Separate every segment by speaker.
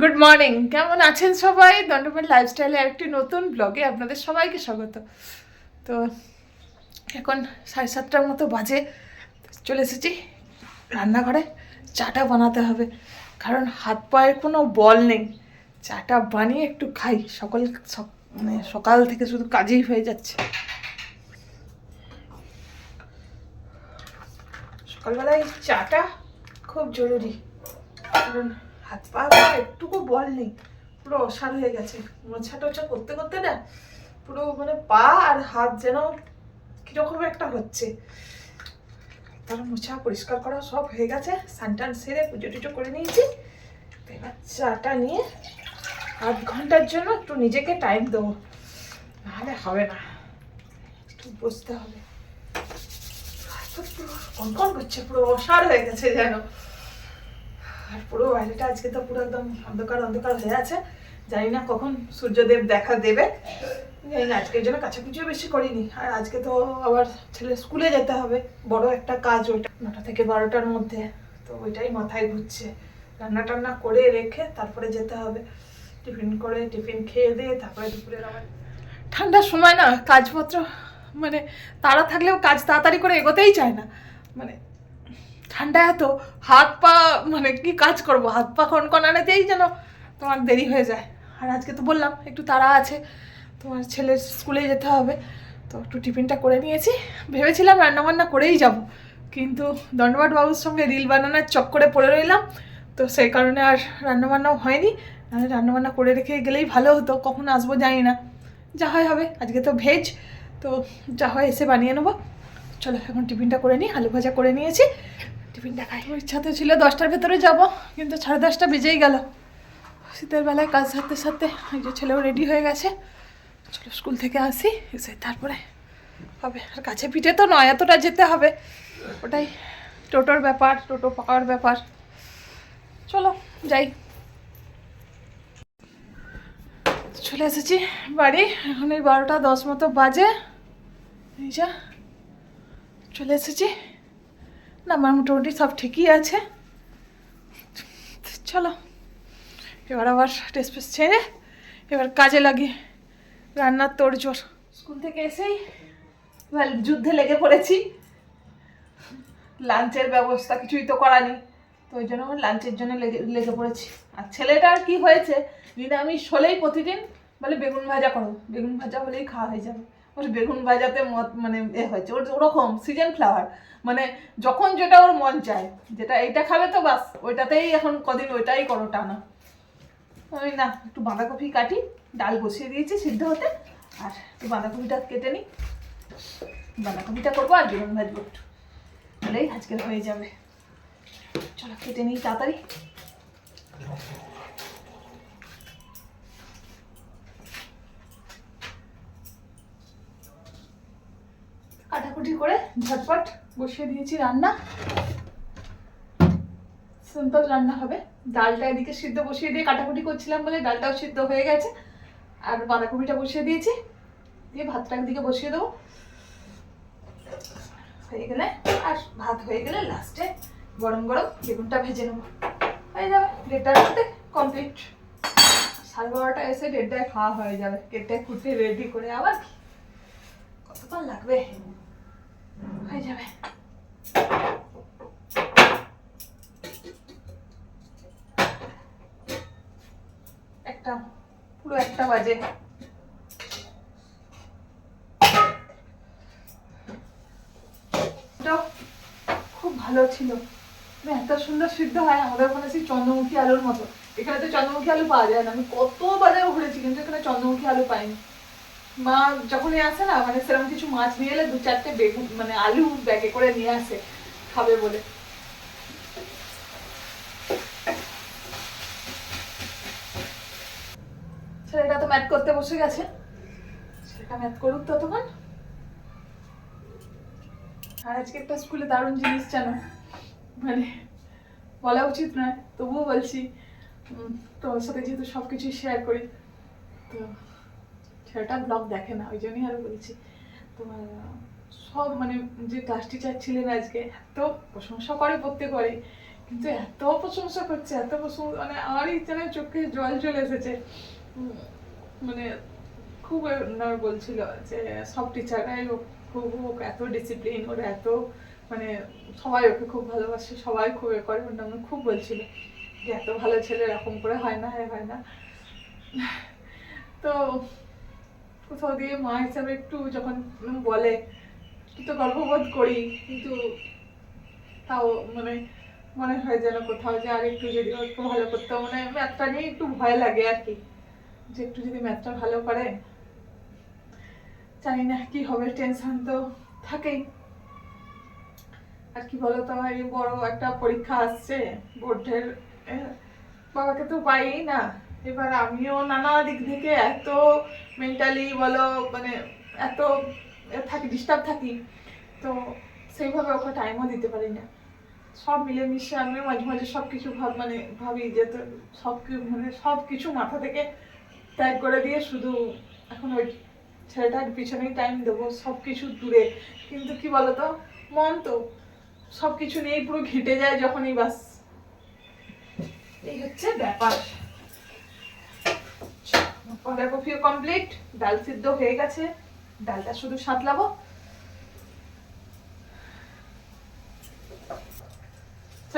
Speaker 1: Good morning কেমন আছেন সবাই? দণ্ডপাট লাইফস্টাইলে একটি নতুন ব্লগে আপনাদের সবাইকে স্বাগত। তো এখন সাড়ে সাতটার মতো বাজে। চলে এসেছি রান্নাঘরে। চাটা বানাতে হবে। কারণ হাত পায়ের কোনো বল নেই। চাটা বানিয়ে একটু খাই। সকাল সক- মানে সকাল থেকে শুধু কাজেই হয়ে যাচ্ছে। সকালবেলায় চাটা খুব জরুরি। কারণ হাত পা একটুকু বল নেই। পুরো অসার হয়ে গেছে। মোছা টোছা করতে করতে না পুরো মানে পা আর হাত যেন কীরকম একটা হচ্ছে। তার মোছা, পরিষ্কার করা সব হয়ে গেছে। স্নান সেরে পুজো টুজো করে নিয়েছি। এবার চাটা নিয়ে আধ ঘণ্টার জন্য একটু নিজেকে টাইম দেবো। নাহলে হবে না। একটু বসতে হবে। কনকন করছে, পুরো অসার হয়ে গেছে যেন। আর পুরো বাইরেটা আজকে তো পুরো একদম অন্ধকার অন্ধকার হয়ে আছে। জানি না কখন সূর্যদেব দেখা দেবে। না, আজকের জন্য কাছাকুচিও বেশি করিনি। আর আজকে তো আবার ছেলে স্কুলে যেতে হবে। বড় একটা কাজ ওইটা, নটা থেকে বারোটার মধ্যে। তো ওইটাই মাথায় ঘুরছে। রান্না টান্না করে রেখে তারপরে যেতে হবে। টিফিন করে টিফিন খেয়ে দিয়ে তারপরে দুপুরে আবার ঠান্ডার সময় না, কাজপত্র মানে তারা থাকলেও কাজ তাড়াতাড়ি করে এগোতেই চায় না। মানে ঠান্ডা এত, হাত পা মানে কি কাজ করব? হাত পা কনকনানেতেই যেন তোমার দেরি হয়ে যায়। আর আজকে তো বললাম, একটু তাড়া আছে, তোমার ছেলের স্কুলে যেতে হবে। তো একটু টিফিনটা করে নিয়েছি। ভেবেছিলাম রান্নাবান্না করেই যাব, কিন্তু দণ্ডবাট বাবুর সঙ্গে রিল বানানোর চক্করে পড়ে রইলাম। তো সেই কারণে আর রান্নাবান্নাও হয়নি। নাহলে রান্নাবান্না করে রেখে গেলেই ভালো হতো, কখন আসব জানি না। যা হয় হবে, আজকে তো ভেজ, তো যা হয় এসে বানিয়ে নেব। চলো এখন টিফিনটা করে নিই, আলু ভাজা করে নিয়েছি। টিফিনটা খাই ইচ্ছা তো ছিল দশটার ভেতরে যাব, কিন্তু সাড়ে দশটা বেজেই গেল। শীতের বেলায় কাজ সারতে সারতে এই যে ছেলেও রেডি হয়ে গেছে। চলো স্কুল থেকে আসি, এসে তারপরে হবে। আর কাছে পিঠে তো নয়, এতটা যেতে হবে। ওটাই টোটোর ব্যাপার, টোটো পাওয়ার ব্যাপার। চলো, যাই। চলে এসেছি বাড়ি, এখন এই বারোটা দশ মতো বাজে। এই যা, চলে এসেছি। না আমার মোটামুটি সব ঠিকই আছে। চলো, এবার আবার টেস্ট ফ্রেস ছেড়ে এবার কাজে লাগি রান্নার তোড়জোড়। স্কুল থেকে এসেই যুদ্ধে লেগে পড়েছি। লাঞ্চের ব্যবস্থা কিছুই তো করা নেই। তো ওই জন্য আমার লাঞ্চের জন্য লেগে লেগে পড়েছি। আর ছেলেটার কি হয়েছে, নিরামিষ হলেই প্রতিদিন বলে বেগুন ভাজা করো। বেগুন ভাজা হলেই খাওয়া হয়ে যাবে। ওর বেগুন ভাজাতে মত মানে এ হয়েছে। ওর ওরকম সিজন ফ্লাওয়ার মানে যখন যেটা ওর মন চায়, যেটা এইটা খাবে তো বাস, ওইটাতেই এখন কদিন ওইটাই করো টানা। ওই না, একটু বাঁধাকপি কাটি, ডাল বসিয়ে দিয়েছি সিদ্ধ হতে, আর একটু বাঁধাকপিটা কেটে নিই। বাঁধাকপিটা করব আর বেগুন ভাজবো একটু। তাহলেই আজকের হয়ে যাবে। চলো কেটে নিই তাড়াতাড়ি কাটাকুটি করে ঝটপট বসিয়ে দিয়েছি রান্না। সিম্পল রান্না হবে। ডালটা এদিকে সিদ্ধ বসিয়ে দিয়ে কাটাকুটি করছিলাম বলে ডালটাও সিদ্ধ হয়ে গেছে। আর বাঁধাকপিটা বসিয়ে দিয়েছি। দিয়ে ভাতটা একদিকে বসিয়ে দেবো। হয়ে গেলে আর ভাত হয়ে গেলে লাস্টে গরম গরম বেগুনটা ভেজে নেব। হয়ে যাবে, দেড়টার মধ্যে কমপ্লিট সাড়ে বারোটা এসে দেড়টায় খাওয়া হয়ে যাবে। দেড়টায় কুটে রেডি করে আবার কতক্ষণ লাগবে? হয়ে যাবে। একটা, পুরো একটা বাজে। খুব ভালো ছিল। এত সুন্দর সিদ্ধ হয়, আমাদের ওখানে সেই চন্দ্রমুখী আলুর মতো। এখানে তো চন্দ্রমুখী আলু পাওয়া যায় না। আমি কত বাজারে ঘুরেছি, কিন্তু এখানে চন্দ্রমুখী আলু পাইনি। মা যখনই আসে না মানে সেরকম কিছু মাছ নিয়ে এলে দু চারটে বেগুন মানে আলু ব্যাগে করে নিয়ে আসে, খাবে বলে। ছেলেটা তো ম্যাথ করতে বসে গেছে। ছেলেটা ম্যাথ করুক ততক্ষণ। আর আজকে একটা স্কুলে দারুণ জিনিস জানো। মানে বলা উচিত নয়, তবুও বলছি তোমার সাথে যেহেতু সব কিছুই শেয়ার করি, তো ছেলেটা ব্লগ দেখে না, ওই জন্যই আরও বলছি। তোমার, সব মানে যে ক্লাস টিচার ছিলেন আজকে, এত প্রশংসা করে পড়তে করে কিন্তু এত প্রশংসা করছে, এত প্রশংসা মানে আমারই যেন চোখে জল চলে এসেছে। মানে খুব ওনার বলছিল যে, সব টিচাররাই খুব এত ডিসিপ্লিন ওর এত মানে সবাই ওকে খুব ভালোবাসে, সবাই খুব এ করে ওর নামে খুব বলছিল যে, এত ভালো ছেলে এরকম করে হয় না হয় হয় না। তো কোথাও দিয়ে মা হিসাবে একটু যখন বলে তো গর্ববোধ করি, কিন্তু তাও মানে মনে হয় যেন কোথাও যে আর একটু যদি একটু ভালো করতো মানে ম্যাথটা নিয়ে একটু ভয় লাগে আর কি। যে একটু যদি ম্যাথটা ভালো করে, জানি না কি হবে টেনশন তো থাকেই। আর কি বলতো, এই বড় একটা পরীক্ষা আসছে, বোর্ডের বাবাকে তো পাই না। এবার আমিও নানা দিক থেকে এত মেন্টালি বলো মানে এত থাকি ডিস্টার্ব থাকি, তো সেইভাবে ওকে টাইমও দিতে পারি না। সব মিলেমিশে আমি মাঝে মাঝে সব কিছু ভাব মানে ভাবি যে সব মানে সব কিছু মাথা থেকে ত্যাগ করে দিয়ে শুধু এখন ওই ছেলেটার পিছনেই টাইম দেবো সব কিছু দূরে। কিন্তু কি বলতো, মন তো সব কিছু নিয়েই পুরো ঘেটে যায় যখনই বাস। এই হচ্ছে ব্যাপার। বাঁধাকপিও কমপ্লিট ডাল সিদ্ধ হয়ে গেছে। ডালটা শুধু সাঁতলাবো।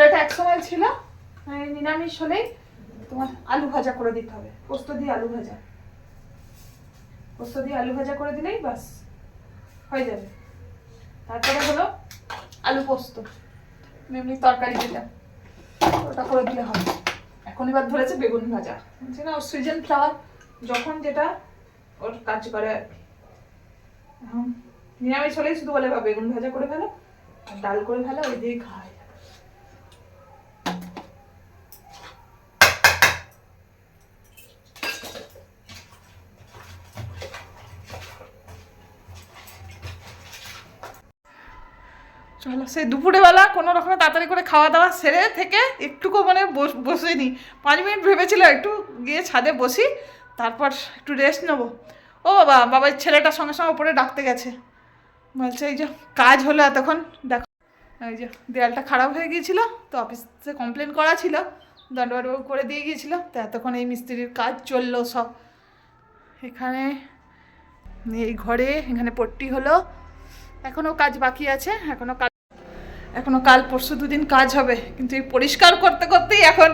Speaker 1: এটা এক সময় ছিল নিরামিষ হলেই তোমার আলু ভাজা করে দিতে হবে। পোস্ত দিয়ে আলু ভাজা। পোস্ত দিয়ে আলু ভাজা করে দিলেই বাস, হয়ে যাবে। তারপরে হলো আলু পোস্ত। এমনি তরকারি যেটা ওটা করে দিলে হবে। এখন এবার ধরেছে বেগুন ভাজা। বলছি না সিজন ফ্লাওয়ার যখন যেটা ওর কাজ করে নিরামিষ হলেই শুধু বলে বা বেগুন ভাজা করে ফেলো আর ডাল করে ফেলো ওই দিয়ে খাওয়াই চলো, সেই দুপুরে বেলা কোনো রকমে তাড়াতাড়ি করে খাওয়া দাওয়া সেরে থেকে একটুকু মানে বস- বসিনি পাঁচ মিনিট ভেবেছিল একটু গিয়ে ছাদে বসি। তারপর একটু রেস্ট নেব। ও বাবা, বাবার ছেলেটার সঙ্গে সঙ্গে উপরে ডাকতে গেছে। বলছে, এই যে, কাজ হলো এতক্ষণ, দেখো। এই যে, দেয়ালটা খারাপ হয়ে গিয়েছিল, তো অফিসে কমপ্লেন করা ছিল। দণ্ডবাবু করে দিয়ে গিয়েছিল, তো এতক্ষণ এই মিস্ত্রির কাজ চলল সব। এখানে, এই ঘরে, এখানে পট্টি হলো। এখনও কাজ বাকি আছে এখনও কাজ এখনও কাল পরশু দুদিন কাজ হবে। কিন্তু এই পরিষ্কার করতে, করতেই এখন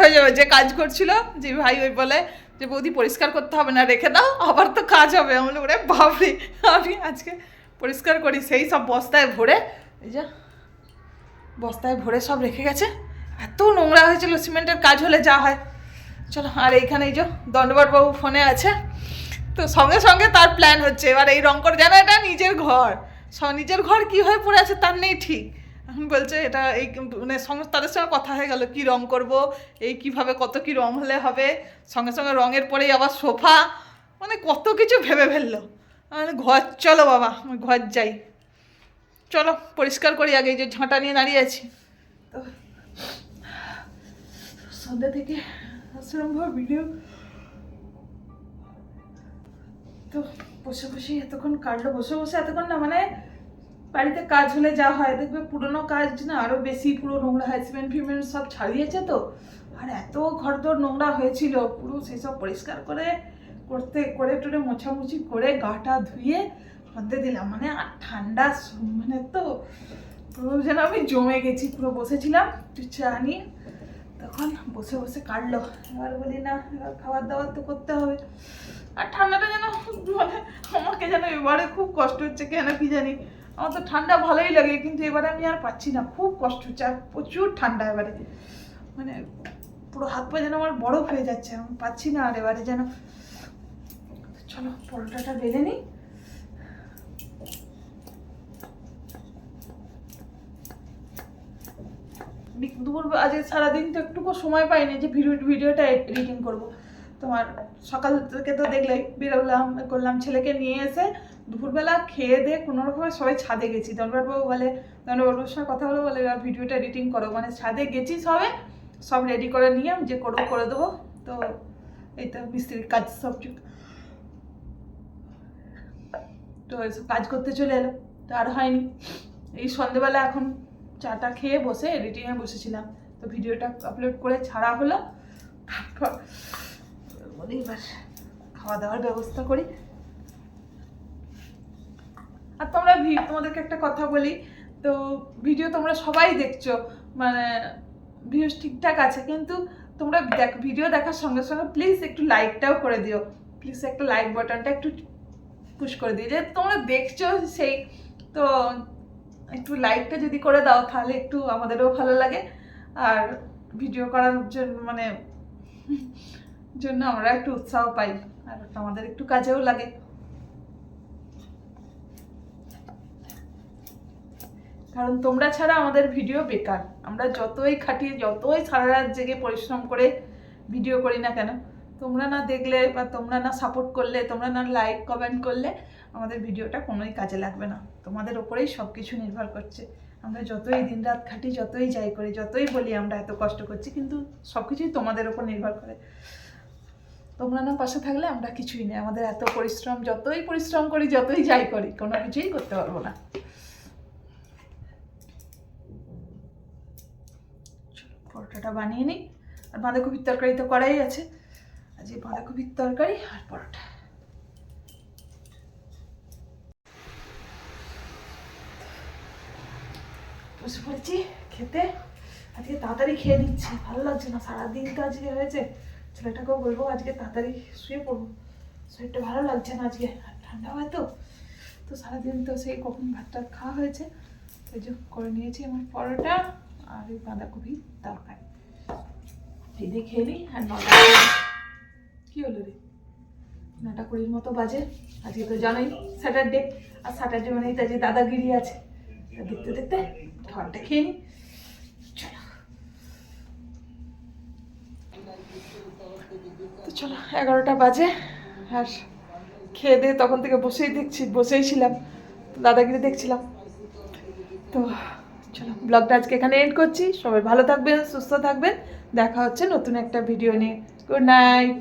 Speaker 1: হয়ে যাবে যে কাজ করছিল, যে ভাই ওই বলে যে বৌদি পরিষ্কার করতে হবে না, রেখে দাও, আবার তো কাজ হবে। আমি ওরে বাবরে আমি আজকে পরিষ্কার করি, সেই সব বস্তায় ভরে, এই যে বস্তায় ভরে সব রেখে গেছে। এত নোংরা হয়েছিল, সিমেন্টের কাজ হলে যা হয়। চলো, আর এইখানে এই যে দণ্ডবাবু ফোনে আছে। তো সঙ্গে সঙ্গে তার প্ল্যান হচ্ছে, এবার এই রং করে যেন এটা নিজের ঘর। নিজের ঘর কি হয়ে পড়ে আছে তার নেই ঠিক। বলছে, এটা এই মানে সঙ্গে তাদের সঙ্গে কথা হয়ে গেল, কি রং করব? এই কীভাবে কত কি রং হলে হবে? সঙ্গে সঙ্গে রঙের পরেই আবার সোফা মানে কত কিছু ভেবে ফেলল। মানে ঘর, চলো বাবা ঘর যাই। চলো, পরিষ্কার করি আগে যে ঝাঁটা নিয়ে দাঁড়িয়ে আছি। তো সন্ধ্যা থেকে ভিডিও তো বসে বসে এতক্ষণ কাটলো বসে বসে এতক্ষণ না মানে বাড়িতে কাজ হলে যা হয়, দেখবে পুরোনো কাজ না আরও বেশি পুরো নোংরা হয় সিমেন্ট ফিমেন্ট সব ছাড়িয়েছে তো। আর এত ঘর দোর নোংরা হয়েছিল, পুরো সেসব পরিষ্কার করে করতে, করে টুরে মোছামুছি করে গাটা ধুয়ে মধ্যে দিলাম। মানে আর ঠান্ডা মানে তো পুরো যেন আমি জমে গেছি। পুরো বসেছিলাম, একটু চা নিয়ে, তখন বসে বসে কাটলো। এবার বলি, না, এবার খাবার দাবার তো করতে হবে। আর ঠান্ডাটা যেন মানে আমাকে যেন এবারে খুব কষ্ট হচ্ছে, কেন কি জানি। আমার তো ঠান্ডা ভালোই লাগে, কিন্তু এবারে আমি আর পাচ্ছি না। খুব কষ্ট হচ্ছে, আর প্রচুর ঠান্ডা এবারে। মানে পুরো হাত পা যেন আমার বরফ হয়ে যাচ্ছে, আমি পাচ্ছি না আর এবারে যেন। চলো, পরোটাটা বেলে নিই। দুপুর আজ সারাদিন তো একটুকু সময় পাইনি যে ভিডিও, ভিডিওটা এডিটিং করব। তোমার সকাল থেকে তো দেখলেই, বেরোলাম, করলাম, ছেলেকে নিয়ে এসে দুপুরবেলা খেয়ে দিয়ে কোনো রকমের সবাই ছাদে গেছি। দণ্ডবাবু বলে দণ্ডবাবুর সঙ্গে কথা বলে বলে এবার ভিডিওটা এডিটিং করো। মানে ছাদে গেছি সবে, সব রেডি করে নিয়ে আমি যে করব করে দেবো। তো এই তো মিস্ত্রির কাজ সব তো এসব কাজ করতে চলে এলো। তো আর হয়নি। এই সন্ধেবেলা এখন চাটা খেয়ে বসে এডিটিংয়ে বসেছিলাম। তো ভিডিওটা আপলোড করে ছাড়া হলো। তারপর এবার খাওয়া দাওয়ার ব্যবস্থা করি। আর তোমরা তোমাদেরকে একটা কথা বলি, তো ভিডিও তোমরা সবাই দেখছ মানে ভিউজ ঠিকঠাক আছে, কিন্তু তোমরা দেখ ভিডিও দেখার সঙ্গে সঙ্গে প্লিজ একটু লাইকটাও করে দিও। প্লিজ একটা লাইক বাটনটা একটু পুশ করে দিও, যে তোমরা দেখছ সেই, তো একটু লাইকটা যদি করে দাও, তাহলে একটু আমাদেরও ভালো লাগে। আর ভিডিও করার জন্য মানে জন্য আমরা একটু উৎসাহ পাই, আর আমাদের একটু কাজেও লাগে। কারণ তোমরা ছাড়া আমাদের ভিডিও বেকার। আমরা যতই খাটিয়ে যতই সারা রাত জেগে পরিশ্রম করে ভিডিও করি না কেন, তোমরা না দেখলে বা তোমরা না সাপোর্ট করলে, তোমরা না লাইক কমেন্ট করলে আমাদের ভিডিওটা কোনোই কাজে লাগবে না। তোমাদের ওপরেই সব কিছু নির্ভর করছে। আমরা যতই দিন রাত খাটি, যতই যাই করি, যতই বলি আমরা এত কষ্ট করছি, কিন্তু সব কিছুই তোমাদের ওপর নির্ভর করে। তোমরা না পাশে থাকলে আমরা কিছুই নেই। আমাদের এত পরিশ্রম, যতই পরিশ্রম করি, যতই যাই করি, কোনো কিছুই করতে পারব না চলো, পরোটাটা বানিয়ে নিই। আর বাঁধাকপির তরকারি তো করাই আছে। আজ এই বাঁধাকপির তরকারি আর পরোটা। বসে পড়েছি খেতে? আজকে তাড়াতাড়ি খেয়ে নিচ্ছি। ভালো লাগছে না। সারাদিন তো আজকে হয়েছে। ছেলেটাকেও বলব আজকে তাড়াতাড়ি শুয়ে পড়ব শরীরটা ভালো লাগছে না আজকে। আর ঠান্ডা হয় তো। তো সারাদিন তো সেই কখন ভাত টাত খাওয়া হয়েছে। ওই যে করে নিয়েছি আমার পরোটা। আর এই বাঁধাকপি তরকারি। দিদি খেয়ে নিই আর নটা কি হলো রে? নটা কুড়ির মতো বাজে। আজকে তো জানোই স্যাটারডে আর স্যাটারডে মানেই তো যে দাদাগিরি আছে। দেখতে দেখতে খাবারটা খেয়ে নিই। তো চলো, এগারোটা বাজে। আর খেয়ে দিয়ে তখন থেকে বসেই দেখছি, বসেই ছিলাম। দাদাগিরি দেখছিলাম। তো চলো ব্লগটা আজকে এখানে এন্ড করছি। সবাই ভালো থাকবেন, সুস্থ থাকবেন। দেখা হচ্ছে নতুন একটা ভিডিও নিয়ে। Good night